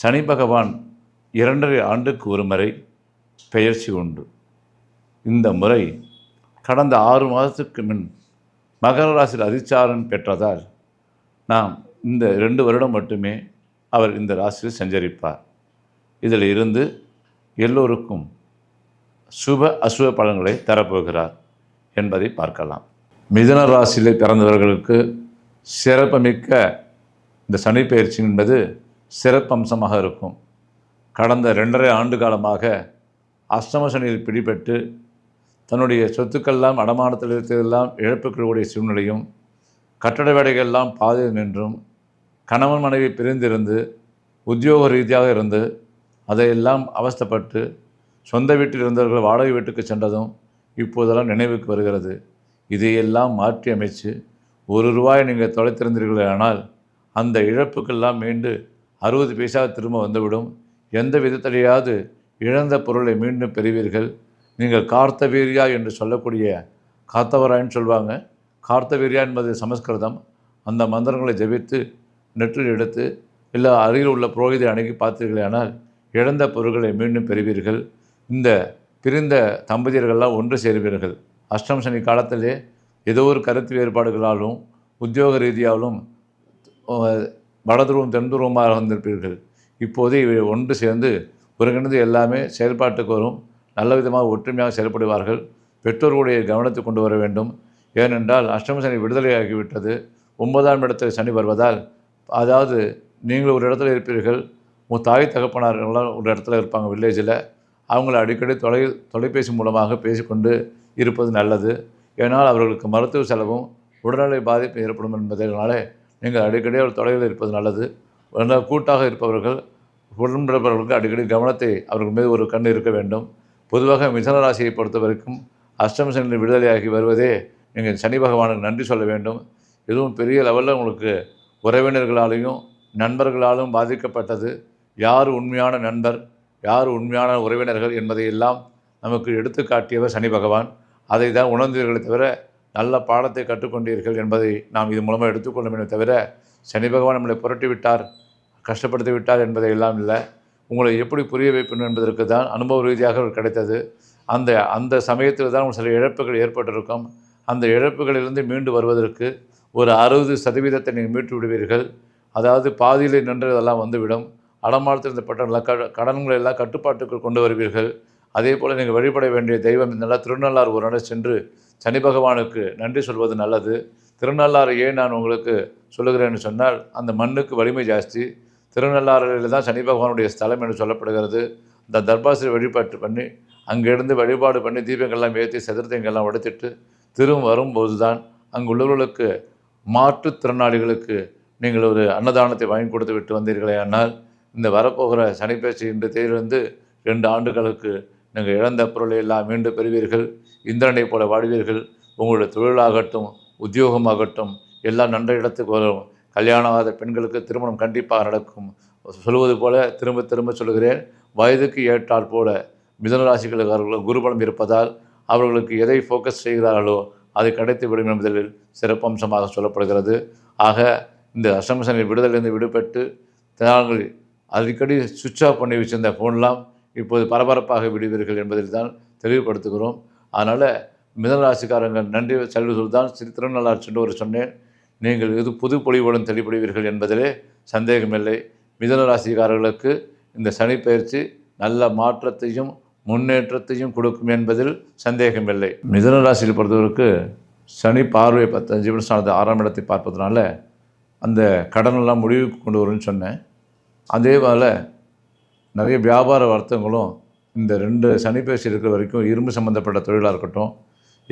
சனி பகவான் இரண்டரை ஆண்டுக்கு ஒரு முறை பெயர்ச்சி உண்டு. இந்த முறை கடந்த ஆறு மாதத்துக்கு முன் மகர ராசியில் அதிச்சாரன் பெற்றதால் நாம் இந்த ரெண்டு வருடம் மட்டுமே அவர் இந்த ராசியில் சஞ்சரிப்பார். இதில் இருந்து எல்லோருக்கும் சுப அசுப பலன்களை தரப்போகிறார் என்பதை பார்க்கலாம். மிதுன ராசியில் பிறந்தவர்களுக்கு சிறப்புமிக்க இந்த சனி பயிற்சி என்பது சிறப்பம்சமாக இருக்கும். கடந்த ரெண்டரை ஆண்டு காலமாக அஷ்டம சனியில் பிடிபட்டு தன்னுடைய சொத்துக்கள்லாம் அடமானத்தில் இருக்கிறதெல்லாம் இழப்புக்கூடிய சூழ்நிலையும் கட்டட வேலைகள்லாம் பாதையில் நின்றும் கணவன் மனைவி பிரிந்திருந்து உத்தியோக ரீதியாக இருந்து அதையெல்லாம் அவஸ்தப்பட்டு சொந்த வீட்டில் இருந்தவர்கள் வாடகை வீட்டுக்கு சென்றதும் இப்போதெல்லாம் நினைவுக்கு வருகிறது. இதையெல்லாம் மாற்றி அமைச்சு ஒரு ரூபாய் நீங்கள் தொலைத்திருந்தீர்களானால் அந்த இழப்புக்கெல்லாம் மீண்டு அறுபது பைசா திரும்ப வந்துவிடும். எந்த விதத்திலேயாவது இழந்த பொருளை மீண்டும் பெறுவீர்கள். நீங்கள் கார்த்தவீரியா என்று சொல்லக்கூடிய காத்தவராயன்னு சொல்லுவாங்க கார்த்தவீரியா என்பது சமஸ்கிருதம். அந்த மந்திரங்களை ஜெபித்து நெற்றில் எடுத்து இல்லை அருகில் உள்ள புரோகிதை அணுகி பார்த்தீர்களானால் இழந்த பொருட்களை மீண்டும் பெறுவீர்கள். இந்த பிரிந்த தம்பதியர்கள்லாம் ஒன்று சேருவீர்கள். அஷ்டம் சனி காலத்திலே ஏதோ ஒரு கருத்து வேறுபாடுகளாலும் உத்தியோக ரீதியாலும் வடதுருவம் தென்துருவமாக வந்திருப்பீர்கள் இப்போது இவை ஒன்று சேர்ந்து ஒருங்கிணைந்து எல்லாமே செயல்பாட்டுக்கு வரும். நல்ல விதமாக ஒற்றுமையாக செயல்படுவார்கள். பெற்றோர்களுடைய கவனத்தை கொண்டு வர வேண்டும். ஏனென்றால் அஷ்டம சனி விடுதலையாகிவிட்டது. ஒன்பதாம் இடத்தில் சனி வருவதால் அதாவது நீங்கள் ஒரு இடத்துல இருப்பீர்கள். உங்கள் தாய் தகப்பனார்கள்லாம் ஒரு இடத்துல இருப்பாங்க வில்லேஜில். அவங்கள அடிக்கடி தொலை தொலைபேசி மூலமாக பேசிக்கொண்டு இருப்பது நல்லது. ஏனால் அவர்களுக்கு மருத்துவ செலவும் உடல்நிலை பாதிப்பு ஏற்படும் என்பதனாலே நீங்கள் அடிக்கடி ஒரு தொலைவில் இருப்பது நல்லது. கூட்டாக இருப்பவர்கள் குடும்பவர்களுக்கு அடிக்கடி கவனத்தை அவர்கள் மீது ஒரு கண் இருக்க வேண்டும். பொதுவாக மிதன ராசியை பொறுத்த வரைக்கும் அஷ்டம சனியில் விடுதலையாகி வருவதே நீங்கள் சனி பகவானுக்கு நன்றி சொல்ல வேண்டும். எதுவும் பெரிய லெவலில் உங்களுக்கு உறவினர்களாலேயும் நண்பர்களாலும் பாதிக்கப்பட்டது. யார் உண்மையான நண்பர் யார் உண்மையான உறவினர்கள் என்பதையெல்லாம் நமக்கு எடுத்து காட்டியவர் சனி பகவான். அதை தான் உணர்ந்தீர்களே தவிர நல்ல பாடத்தை கற்றுக்கொண்டீர்கள் என்பதை நாம் இது மூலமாக எடுத்துக்கொள்ள தவிர சனி பகவான் நம்மளை புரட்டி விட்டார் கஷ்டப்படுத்தி விட்டார் என்பதை எல்லாம் இல்லை. உங்களை எப்படி புரிய வைப்பேன் என்பதற்கு தான் அனுபவ ரீதியாக கிடைத்தது. அந்த அந்த சமயத்தில் தான் சில இழப்புகள் ஏற்பட்டிருக்கும். அந்த இழப்புகளிலிருந்து மீண்டு வருவதற்கு ஒரு அறுபது சதவீதத்தை நீங்கள் மீட்டு விடுவீர்கள். அதாவது பாதியில் நின்றதெல்லாம் வந்துவிடும். அடமானத்தில் இருந்தப்பட்ட நல்ல க கடன்களை எல்லாம் கட்டுப்பாட்டுக்குள் கொண்டு வருவீர்கள். அதே போல் நீங்கள் வழிபட வேண்டிய தெய்வம் நல்லா திருநள்ளாறு ஒரு நாள் சென்று சனி பகவானுக்கு நன்றி சொல்வது நல்லது. திருநள்ளாறு ஏன் நான் உங்களுக்கு சொல்லுகிறேன்னு சொன்னால் அந்த மண்ணுக்கு வலிமை ஜாஸ்தி. திருநள்ளாறில் தான் சனி பகவானுடைய ஸ்தலம் என்று சொல்லப்படுகிறது. இந்த தர்பாசிரி வழிபாட்டு பண்ணி அங்கிருந்து வழிபாடு பண்ணி தீபங்கள்லாம் ஏற்றி சதுர்த்தங்கள்லாம் உடைத்திட்டு திரும்ப வரும்போது தான் அங்குள்ளவர்களுக்கு மாற்றுத்திறனாளிகளுக்கு நீங்கள் ஒரு அன்னதானத்தை வாங்கி கொடுத்து விட்டு வந்தீர்களே ஆனால் இந்த வரப்போகிற சனிப்பேச்சு இன்று தேதியிலிருந்து ரெண்டு ஆண்டுகளுக்கு நீங்கள் இழந்த பொருளை எல்லாம் மீண்டும் பெறுவீர்கள். இந்திரனைப் போல வாடுவீர்கள் உங்களுடைய தொழிலாகட்டும் உத்தியோகமாகட்டும் எல்லாம் நன்ற இடத்துக்கு வரும். கல்யாணம் ஆகாத பெண்களுக்கு திருமணம் கண்டிப்பாக நடக்கும். சொல்வது போல திரும்ப திரும்ப சொல்கிறேன். வயதுக்கு ஏற்றாற் போல மிதனராசிகளுக்கு குருபலம் இருப்பதால் அவர்களுக்கு எதை ஃபோக்கஸ் செய்கிறார்களோ அதை கிடைத்து விடும் என்பதில் சிறப்பம்சமாக சொல்லப்படுகிறது. ஆக இந்த அசம்சனை விடுதலிருந்து விடுபட்டு தாங்கள் அடிக்கடி சுவிட்ச் ஆஃப் பண்ணி வச்சிருந்த ஃபோன்லாம் இப்போது பரபரப்பாக விடுவீர்கள் என்பதில் தான் தெளிவுபடுத்துகிறோம். அதனால் மிதனராசிக்காரங்க நன்றி செல்வதோடு தான் சிறு திருநள்ளார் சென்று ஒரு சொன்னேன். நீங்கள் இது புது பொலிவுடன் தெளிப்படுவீர்கள் என்பதிலே சந்தேகமில்லை. மிதனராசிக்காரர்களுக்கு இந்த சனி பயிற்சி நல்ல மாற்றத்தையும் முன்னேற்றத்தையும் கொடுக்கும் என்பதில் சந்தேகமில்லை. மிதன ராசியில் பொறுத்தவருக்கு சனி பார்வை பத்து ஜீவனஸ்தானத்தை ஆறாம் இடத்தை பார்ப்பதனால அந்த கடனெல்லாம் முடிவுக்கு கொண்டு வரும்னு சொன்னேன். அதே போல் நிறைய வியாபார வருத்தங்களும் இந்த ரெண்டு சனிப்பேசி இருக்கிற வரைக்கும் இரும்பு சம்மந்தப்பட்ட தொழிலாக இருக்கட்டும்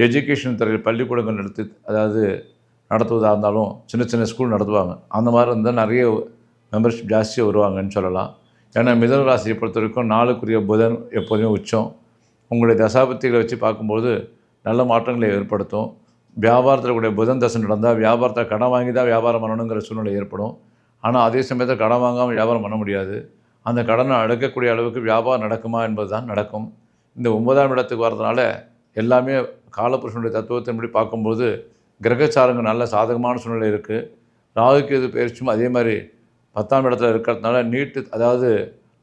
எஜுகேஷன் துறையில் பள்ளிக்கூடங்கள் நடத்தி அதாவது நடத்துவதாக இருந்தாலும் சின்ன சின்ன ஸ்கூல் நடத்துவாங்க. அந்த மாதிரி இருந்தால் நிறைய மெம்பர்ஷிப் ஜாஸ்தியாக வருவாங்கன்னு சொல்லலாம். ஏன்னா மிதன ராசியை பொறுத்த வரைக்கும் நாளுக்குரிய புதன் எப்போதுமே உச்சம். உங்களுடைய தசாபத்திகளை வச்சு பார்க்கும்போது நல்ல மாற்றங்களை ஏற்படுத்தும். வியாபாரத்தில் கூடிய புதன் தசை நடந்தால் வியாபாரத்தை கடன் வாங்கி தான் வியாபாரம் பண்ணணுங்கிற சூழ்நிலை ஏற்படும். ஆனால் அதே சமயத்தில் கடன் வாங்காமல் வியாபாரம் பண்ண முடியாது. அந்த கடனை அடக்கக்கூடிய அளவுக்கு வியாபாரம் நடக்குமா என்பது தான் நடக்கும். இந்த ஒன்பதாம் இடத்துக்கு வரதுனால எல்லாமே காலபுருஷனுடைய தத்துவத்தின்படி பார்க்கும்போது கிரகச்சாரங்கள் நல்ல சாதகமான சூழ்நிலை இருக்குது ராகுக்கு எது பயிற்சியும் அதே மாதிரி பத்தாம் இடத்துல இருக்கிறதுனால நீட்டு அதாவது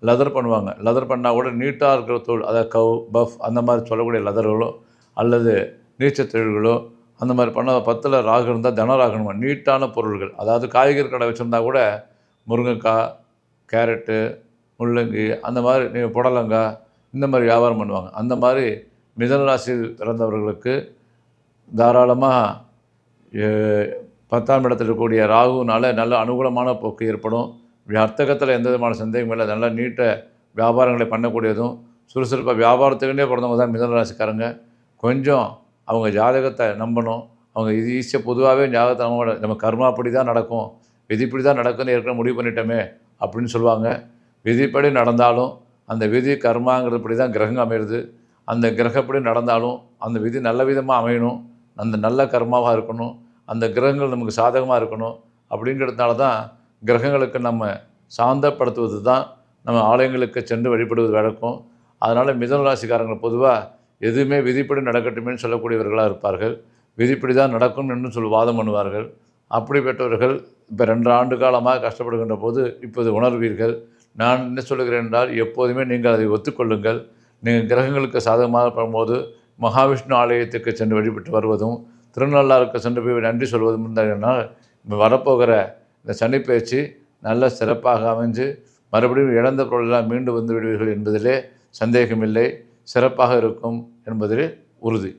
லெதர் பண்ணுவாங்க. லெதர் பண்ணால் கூட நீட்டாக இருக்கிற தொழில் அதாவது கவ் பஃப் அந்த மாதிரி சொல்லக்கூடிய லெதர்களோ அல்லது நீச்சல் தொழில்களோ அந்த மாதிரி பண்ண பத்தில் ராகு இருந்தால் தன ராகணுமா நீட்டான பொருள்கள். அதாவது காய்கறி கடை வச்சுருந்தா கூட முருங்கைக்காய் கேரட்டு முள்ளங்கி அந்த மாதிரி புடலங்காய் இந்த மாதிரி வியாபாரம் பண்ணுவாங்க. அந்த மாதிரி மிதன ராசி பிறந்தவர்களுக்கு தாராளமாக பத்தாம் இடத்தில் இருக்கக்கூடிய ராகுனால் நல்ல அனுகூலமான போக்கு ஏற்படும். வர்த்தகத்தில் எந்த விதமான சந்தேகம் இல்லை. நல்ல நீட்ட வியாபாரங்களை பண்ணக்கூடியதும் சுறுசுறுப்பாக வியாபாரத்துக்குன்னே பிறந்தவங்க தான் மிதன ராசிக்காரங்க. கொஞ்சம் அவங்க ஜாதகத்தை நம்பணும். அவங்க இது ஈஸியாக பொதுவாகவே ஜாதகத்தை நம்ம நம்ம கர்மாப்படி தான் நடக்கும். விதிப்படி தான் நடக்கும்னு ஏற்கனவே முடிவு பண்ணிட்டோமே அப்படின்னு சொல்லுவாங்க. விதிப்படி நடந்தாலும் அந்த விதி கர்மாங்கிறதுபடி தான் கிரகம் அமையிறது. அந்த கிரகப்படி நடந்தாலும் அந்த விதி நல்ல விதமாக அமையணும். அந்த நல்ல கர்மாவாக இருக்கணும். அந்த கிரகங்கள் நமக்கு சாதகமாக இருக்கணும். அப்படிங்கிறதுனால தான் கிரகங்களுக்கு நம்ம சாந்தப்படுத்துவது தான் நம்ம ஆலயங்களுக்கு சென்று வழிபடுவது வழக்கம். அதனால் மிதன ராசிக்காரங்கள் பொதுவாக எதுவுமே விதிப்படி நடக்கட்டுமேன்னு சொல்லக்கூடியவர்களாக இருப்பார்கள். விதிப்படி தான் நடக்கும் என்று சொல்லி வாதம் பண்ணுவார்கள். அப்படிப்பட்டவர்கள் இப்போ ரெண்டு ஆண்டு காலமாக கஷ்டப்படுகின்ற போது இப்போது உணர்வீர்கள். நான் என்ன சொல்லுகிறேன் என்றால் எப்போதுமே நீங்கள் அதை ஒத்துக்கொள்ளுங்கள். நீங்கள் கிரகங்களுக்கு சாதகமாக பண்ணும்போது மகாவிஷ்ணு ஆலயத்துக்கு சென்று வழிபட்டு வருவதும் திருநள்ளாருக்கு சென்று போய் நன்றி சொல்வதும் இருந்தால் வரப்போகிற இந்த சனிப்பயிற்சி நல்ல சிறப்பாக அமைஞ்சு மறுபடியும் இழந்த பொருளெல்லாம் மீண்டு வந்து விடுவீர்கள் என்பதிலே சந்தேகமில்லை. சிறப்பாக இருக்கும் என்பதிலே உறுதி.